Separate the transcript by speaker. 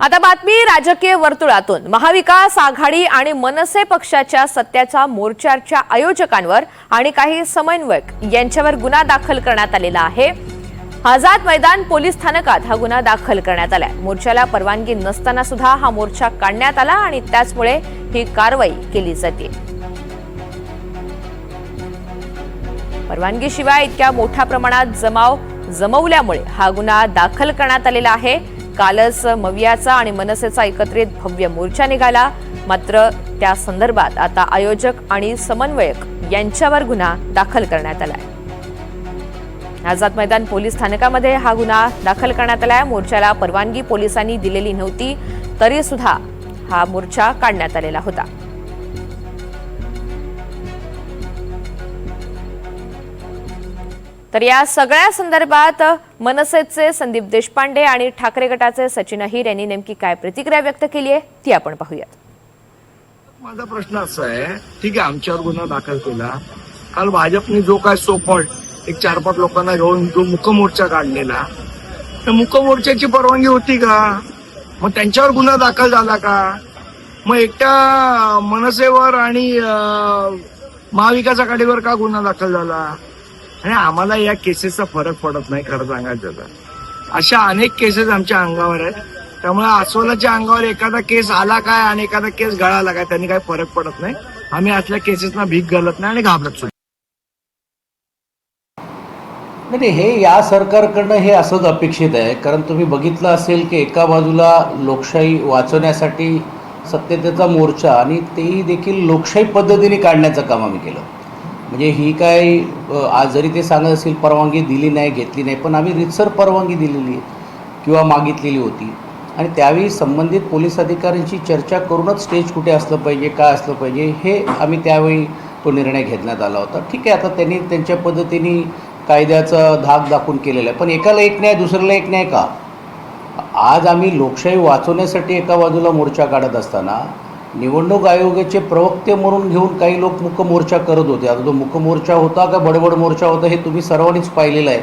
Speaker 1: आता बातमी राजकीय वर्तुळातून. महाविकास आघाडी आणि मनसे पक्षाच्या सत्याच्या मोर्चाच्या आयोजकांवर आणि काही समन्वयक यांच्यावर गुन्हा दाखल करण्यात आलेला आहे. आझाद मैदान पोलीस स्थानकात हा गुन्हा दाखल करण्यात आलाय. मोर्चाला परवानगी नसताना सुद्धा हा मोर्चा काढण्यात आला आणि त्याचमुळे ही कारवाई केली जाते. परवानगीशिवाय इतक्या मोठ्या प्रमाणात जमाव जमवल्यामुळे हा गुन्हा दाखल करण्यात आलेला आहे. कालच मवियाचा आणि मनसेचा एकत्रित भव्य मोर्चा निघाला. मात्र त्या संदर्भात आता आयोजक आणि समन्वयक यांच्यावर गुन्हा दाखल करण्यात आलाय. आझाद मैदान पोलीस स्थानकामध्ये हा गुन्हा दाखल करण्यात आलाय. मोर्चाला परवानगी पोलिसांनी दिलेली नव्हती तरी सुद्धा हा मोर्चा काढण्यात आलेला होता. तर या सगळ्या संदर्भात मनसेचे संदीप देशपांडे आणि ठाकरे गटाचे सचिन अहिर यांनी नेमकी काय प्रतिक्रिया व्यक्त केली आहे ती आपण पाहूयात.
Speaker 2: माझा प्रश्न असा आहे ठीक आहे आमच्यावर गुन्हा दाखल केला. काल भाजपने जो काय सोपट एक चार पाच लोकांना घेऊन जो मुकमोर्चा काढलेला तर मुकमोर्चाची परवानगी होती का? मग त्यांच्यावर गुन्हा दाखल झाला का? मग एकट्या मनसेवर आणि महाविकास आघाडीवर का गुन्हा दाखल झाला? आणि आम्हाला या केसेसचा फरक पडत नाही खरं सांगायचं तर. अशा अनेक केसेस आमच्या अंगावर आहेत. त्यामुळे अस्वलाच्या अंगावर एखादा केस आला काय आणि एखादा केस गळाला काय त्यांनी काही फरक पडत नाही. आम्ही असल्या केसेसना भीक घालत नाही आणि घाबरत सुद्धा
Speaker 3: नाही नाही, हे या सरकारकडनं हे असंच अपेक्षित आहे. कारण तुम्ही बघितलं असेल की एका बाजूला लोकशाही वाचवण्यासाठी सत्यतेचा मोर्चा आणि तेही देखील लोकशाही पद्धतीने काढण्याचं काम आम्ही केलं. म्हणजे ही काय आज जरी ते सांगत असेल परवानगी दिली नाही घेतली नाही पण आम्ही रितसर परवानगी दिलेली आहे किंवा मागितलेली होती. आणि त्यावेळी संबंधित पोलीस अधिकाऱ्यांशी चर्चा करूनच स्टेज कुठे असलं पाहिजे काय असलं पाहिजे हे आम्ही त्यावेळी तो निर्णय घेण्यात आला होता. ठीक आहे आता त्यांनी त्यांच्या पद्धतीने कायद्याचा धाक दाखवून केलेला आहे. पण एकाला एक न्याय दुसऱ्याला एक न्याय का? आज आम्ही लोकशाही वाचवण्यासाठी एका बाजूला मोर्चा काढत असताना निवडणूक आयोगाचे प्रवक्ते म्हणून घेऊन काही लोक मुकमोर्चा करत होते. आता तो मुकमोर्चा होता का बडबड मोर्चा होता हे तुम्ही सर्वांनीच पाहिलेलं आहे.